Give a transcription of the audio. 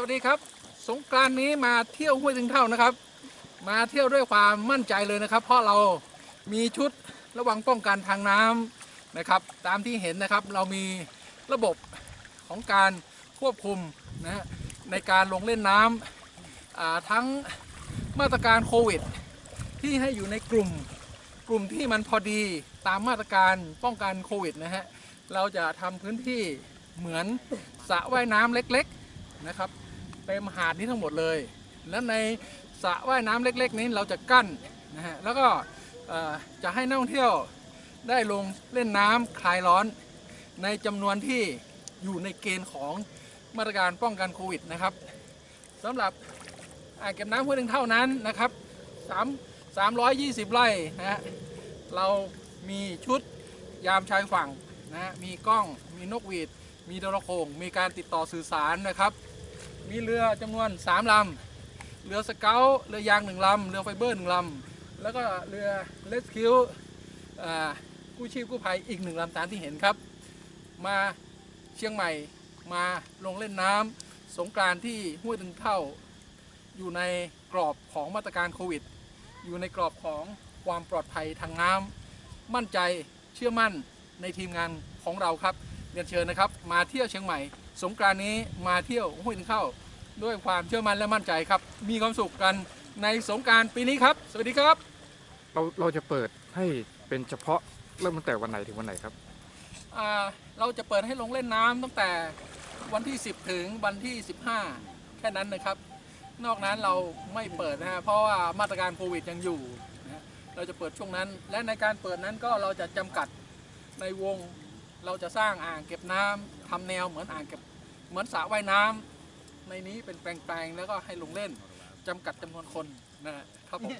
สวัสดีครับ สงกรานนี้มาเที่ยวห้วยถึงเท่านะครับ มาเที่ยวด้วยความมั่นใจเลยนะครับ เพราะเรามีชุดระวังป้องกันทางน้ำนะครับ ตามที่เห็นนะครับเรามีระบบของการควบคุมนะในการลงเล่นน้ำอ่าทั้งมาตรการโควิด ที่ให้อยู่ในกลุ่มกลุ่มที่มันพอดีตามมาตรการป้องกันโควิดนะฮะเราจะทำพื้นที่เหมือนสระว่ายน้ำเล็ก ๆ นะครับ เต็มหาดนี้ทั้งหมดเลย แล้วในสระว่ายน้ำเล็ก ๆ นี้เราจะกั้นนะฮะแล้วก็จะให้นักท่องเที่ยวได้ลงเล่นน้ำคลายร้อน ในจำนวนที่อยู่ในเกณฑ์ของมาตรการป้องกันโควิดนะครับสำหรับอ่างเก็บน้ำห้วยถึงเท่านั้นนะครับสาม320 ไร่นะฮะเรามีชุดยามชายฝั่งนะฮะมีกล้องมีนกหวีด มีโทรโขงมีการติดต่อสื่อสารนะครับ มีเรือจำนวน 3ลำ เรือสเกลเรือยางหนึ่งลำ เรือไฟเบอร์หนึ่งลำ แล้วก็เรือเลสคิวกู้ชีพกู้ภัยอีกหนึ่งลำตามที่เห็นครับ มาเชียงใหม่มาลงเล่นน้ำสงกรานที่ห้วยตึงเท่า อยู่ในกรอบของมาตรการโควิด อยู่ในกรอบของความปลอดภัยทางน้ำมั่นใจเชื่อมั่นในทีมงานของเราครับเรียนเชิญนะครับ มาเที่ยวเชียงใหม่ สงกรานต์นี้มาเที่ยวห้วยถึงเข้า ด้วยความเชื่อมั่นและมั่นใจครับ มีความสุขกันในสงกรารปีนี้ครับ สวัสดีครับ เราเราจะเปิดให้เป็นเฉพาะเริ่มตั้งแต่วันไหนถึงวันไหนครับอ่าเราจะเปิดให้ลงเล่นน้ำตั้งแต่วันที่ 10 ถึงวันที่ 15 แค่นั้นนะครับ นอกนั้นเราไม่เปิดนะฮะเพราะว่ามาตรการโควิดยังอยู่นะฮะเราจะเปิดช่วงนั้น และในการเปิดนั้นก็เราจะจำกัดในวง เราจะสร้างอ่างเก็บน้ำทำแนวเหมือนอ่างเก็บเหมือนสระว่ายน้ำในนี้เป็นแปลงๆแล้วก็ให้ลงเล่นจำกัดจำนวนคนนะฮะครับผม